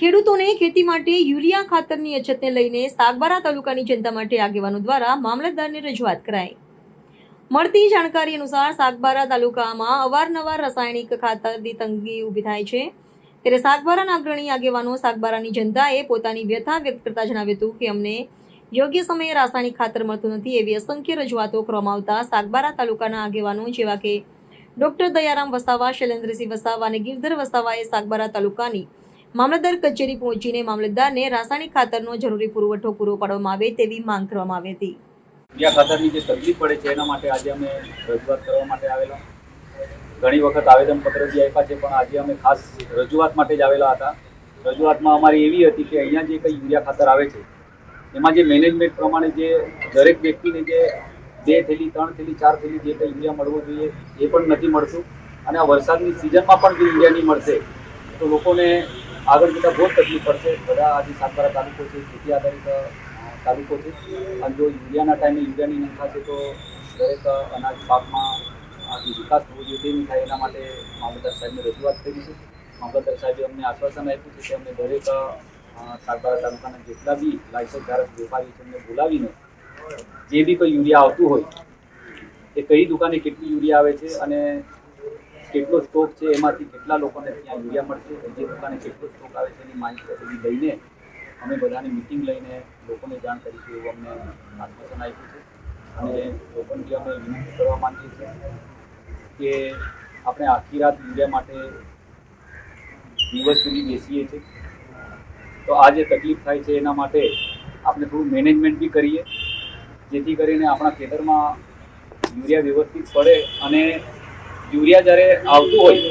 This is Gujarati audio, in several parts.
ખેડૂતોને ખેતી માટે યુરિયા ખાતરની અછતને લઈને સાગબારા તાલુકાની જનતા માટે આગેવાનો દ્વારા મામલતદારને રજૂઆત કરાઈ. મળતી જાણકારી અનુસાર સાગબારા તાલુકામાં અવારનવાર રાસાયણિક ખાતરની તંગી ઊભી થાય છે. ત્યારે સાગબારાના અગ્રણી આગેવાનો સાગબારાની જનતાએ પોતાની વ્યથા વ્યક્ત કરતા જણાવ્યું હતું કે અમને યોગ્ય સમયે રાસાયણિક ખાતર મળતું નથી એવી અસંખ્ય રજૂઆતો કરવામાં આવતા સાગબારા તાલુકાના આગેવાનો જેવા કે ડોક્ટર દયારામ વસાવા, શૈલેન્દ્રસિંહ વસાવા અને ગિરધર વસાવાએ સાગબારા તાલુકાની મામલતદાર કચેરી પહોંચીને મામલતદારને રાસાયણિક ખાતરનો જરૂરી પુરવઠો પૂરો પાડવામાં આવે તેવી માંગ કરવામાં આવી હતી. યુરિયા ખાતરની જે તકલીફ પડે છે, એના માટે આજે અમે રજૂઆત કરવા માટે આવેલા. ઘણી વખત આવેદનપત્ર બી આપ્યા છે, પણ આજે અમે ખાસ રજૂઆત માટે જ આવેલા હતા. રજૂઆતમાં અમારી એવી હતી કે અહીંયા જે કંઈ યુરિયા ખાતર આવે છે, એમાં જે મેનેજમેન્ટ પ્રમાણે જે દરેક વ્યક્તિને જે બે થેલી, ત્રણ થેલી, ચાર થેલી જે કંઈ યુરિયા મળવું જોઈએ, એ પણ નથી મળતું. અને આ વરસાદની સિઝનમાં પણ જો યુરિયા નહીં મળશે, તો લોકોને આગળ જતાં બહુ તકલીફ પડશે. બધા આજે સાતબારા તાલુકો છે ખેતી આધારિત તાલુકો છે. અને જો યુરિયાના ટાઈમે યુરિયાની નહીં થશે તો દરેક અનાજ પાકમાં આજે વિકાસ થવો જોઈએ તે નહીં થાય. એના માટે મામલતદાર સાહેબને રજૂઆત કરી છે. મામલતદાર સાહેબે અમને આશ્વાસન આપ્યું છે કે અમને દરેક અ, તાલુકાના જેટલા બી લાયસન્સ ધારક વેપારી છે એમને બોલાવીને જે બી કોઈ યુરિયા આવતું હોય એ કઈ દુકાને કેટલી યુરિયા આવે છે અને કેટલો સ્ટોક છે, એમાંથી કેટલા લોકોને ત્યાં યુરિયા મળશે જે દુકાને કેટલો સ્ટોક આવે છે એની માહિતી લઈને અમે બધાની મિટિંગ લઈને લોકોને જાણ કરીશું એવું અમને આશ્વાસન આપ્યું છે. અને લોકોને અમે વિનંતી કરવા માંગીએ છીએ કે આપણે આખી રાત યુરિયા માટે દિવસ સુધી બેસીએ છીએ. તો આ જે તકલીફ થાય છે એના માટે આપણે થોડું મેનેજમેન્ટ બી કરીએ, જેથી કરીને આપણા ખેતરમાં યુરિયા વ્યવસ્થિત પડે અને યુરિયા જ્યારે આવતું હોય,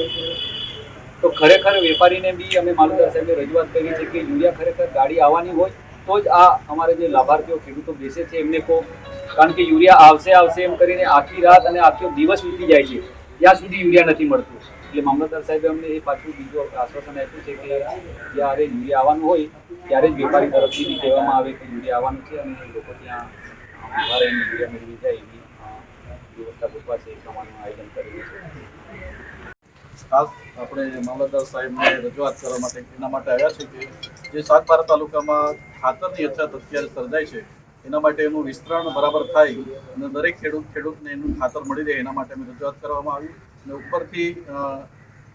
તો ખરેખર વેપારીને બી અમે માલુદાર સાહેબે રજૂઆત કરી છે કે યુરિયા ખરેખર ગાડી આવવાની હોય, તો જ આ અમારે જે લાભાર્થીઓ ખેડૂતો બેસે છે, એમને કહો. કારણ કે યુરિયા આવશે આવશે એમ કરીને આખી રાત અને આખો દિવસ વીતી જાય છે. ત્યાં સુધી યુરિયા નથી મળતું. એટલે મામલતદાર સાહેબે અમને એ પાછું બીજું આશ્વાસન આપ્યું છે કે જ્યારે યુરિયા આવવાનું હોય, ત્યારે જ વેપારી તરફથી બી કહેવામાં આવે કે યુરિયા આવવાનું છે અને લોકો ત્યાં યુરિયા મેળવી જાય એવી વિસ્તરણ બરાબર થાય અને દરેક ખેડૂત ખેડૂતને એનું ખાતર મળી રહે એના માટે રજૂઆત કરવામાં આવી અને ઉપરથી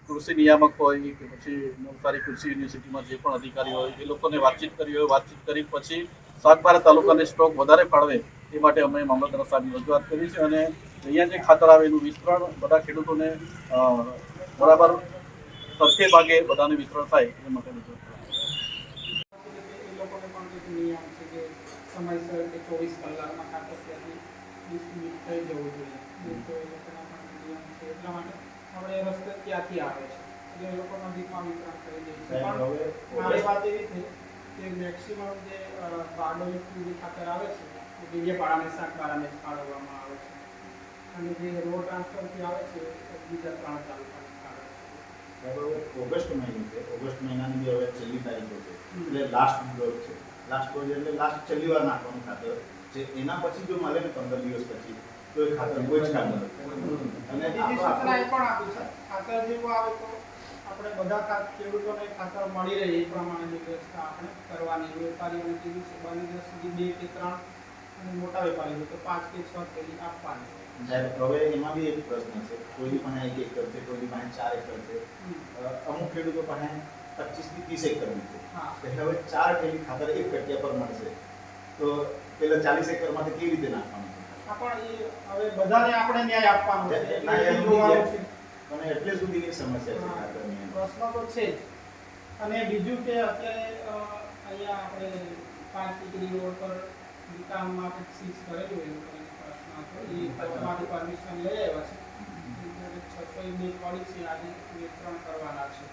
કૃષિ નિયામક હોય કે પછી નવસારી કૃષિ યુનિવર્સિટીમાં જે પણ અધિકારી હોય એ લોકોને વાતચીત કરી હોય, વાતચીત કરી પછી સાગબારા તાલુકાને સ્ટોક વધારે ફાળવે એ માટે અમે મામલતદાર સાહેબની રજૂઆત કરી છે અને અહીંયા જે ખાતર આવે એનું વિસ્તરણ બધા ખેડૂતોને બરાબર સરખે ભાગે બધાને વિસ્તરણ થાય એ માટે રજૂઆત કરી. એ લોકોને પણ એક નિયમ છે કે સમયસર કે ચોવીસ કલાકમાં થઈ જવું જોઈએ. તો એ લોકોના પણ નિયમ છે. એટલા માટે આપણે રસ્તે ત્યાંથી આવે છે. એટલે એ લોકો નજીકમાં વિતરણ કરી દઈએ છીએ પણ મારી વાત એવી થઈ કે મેક્સિમમ જે બારડોલી ખાતર આવે છે શાકબારાને જ ફાળવવામાં આવે છે. અને જે રોડ ટ્રાન્સફરથી આવે છે બીજા ત્રણ તાલુકાને ઓગસ્ટ મહિનો છે. ઓગસ્ટ મહિનાની બી હવે છેલ્લી તારીખો છે. એટલે લાસ્ટ ડોઝ છે. લાસ્ટ ડોઝ એટલે લાસ્ટ છેલ્લી વાર નાખવાનું ખાતર. છે એના પછી જો મળે ને પંદર દિવસ પછી તો એ ખાતર કોઈ જ ખાતર. અને સૂચના એ પણ આપી છે. ખાતર જેવું આવે તો આપણે બધા ખેડૂતોને ખાતર મળી રહે એ પ્રમાણેની વ્યવસ્થા આપણે કરવાની. વેપારીઓને કીધું છે બની સુધી બે કે ત્રણ અને મોટા હોય તો પાંચ કે છ થેલી આપવાની. સાહેબ હવે એમાં બી એક પ્રશ્ન છે. કોઈની પાસે એક એકર છે કોઈની પાસે ચાર એકર છે. અમુક ખેડૂતો પાસે પચીસથી ત્રીસ એકરની છે એટલે હવે ચાર થેલી ખાતર એક કટિયા પર મળશે. તો પેલા ચાલીસ એકરમાંથી કેવી રીતે નાખવાનું? પણ એ હવે બધાને આપણે ન્યાય આપવાનો છે. એટલે એ અને એટલે સુધીની સમસ્યા છે. પ્રશ્ન તો છે અને બીજું કે અત્યારે અહીંયા આપણે પાંચ ડિગ્રી રોડ પર દુકાનમાં માટે સીઝ કરેલું એ લોકોને પ્રશ્ન હતો એ કચ્છમાંથી પરમિશન લઈ આવ્યા છે. છસો એ બે પડી છે આજે વિતરણ કરવાના છે.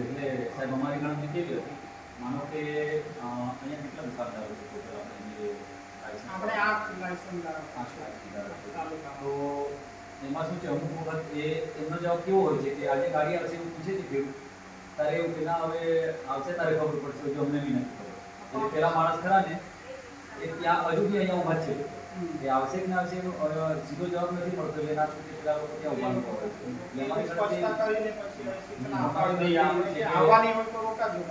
એટલે સાહેબ અમારી ગણતરી કેવી હતી? માનો કે અહીંયા કેટલા છે આપણે આપણે આઠ લાયસન્સ તો એમાં શું છે? અમુક વખત એ એમનો જવાબ કેવો હોય છે કે આજે ગાડી આવશે એવું પૂછે છે તારે એવું કે ના હવે આવશે તારે ખબર પડશે જો અમને બી નથી ખબર. એટલે પેલા માણસ ખરા ને એ ત્યાં હજુ બી અહીંયા ઊભા છે. એ આવશે કે ના આવશે સીધો જવાબ નથી પડતો એના સુધી પેલા લોકો ત્યાં ઊભા આવવાની હોય તો રોકાજો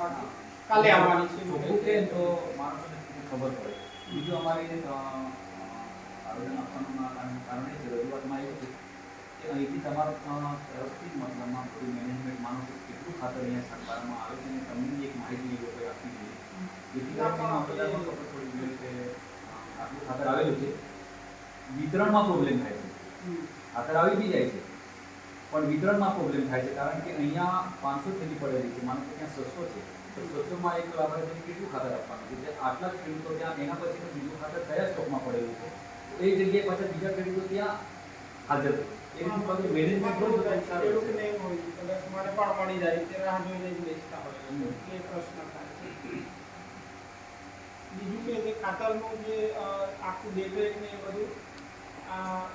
કાલે આવવાની છે. ચોખ્ખું કે તો માણસોને ખબર પડે. બીજું અમારે આવેદન આપવાનું કારણે કારણ એ છે રજૂઆતમાં એવું છે અહીંથી તમારા તરફથી મતલબમાં મેનેજમેન્ટ માનો કે કેટલું ખાતર અહીંયા સરકારમાં આવે છે અને તમને એક માહિતી એ લોકોએ આપવી જોઈએ? જેથી કરીને મામલતદારને ખબર પડવી જોઈએ કે આટલું ખાતર આવેલું છે. વિતરણમાં પ્રોબ્લેમ થાય છે. ખાતર આવી બી જાય છે. પણ વિતરણમાં પ્રોબ્લેમ થાય છે. કારણ કે અહીંયા પાંચસો થેલી પડેલી છે. માનો કે ત્યાં છસો છે. તો છસોમાં એક લાભાર્થીને કેટલું ખાતર આપવાનું છે? આટલા જ ખેડૂતો ત્યાં એના પછી બીજું ખાતર કયા સ્ટોકમાં પડેલું છે? એ જગ્યાએ પાછા બીજા ખેડૂતો ત્યાં હાજર એ રીતનું મેનેજમેન્ટ બહુ બધું સારું છે. ખેડૂતને હોય કદાચ મારે પણ મળી જાય તે રાહ જોઈને જ બેસતા હોય એ પ્રશ્ન થાય બીજું કે જે ખાતરનું જે આખું દેખરેખ ને એ બધું આ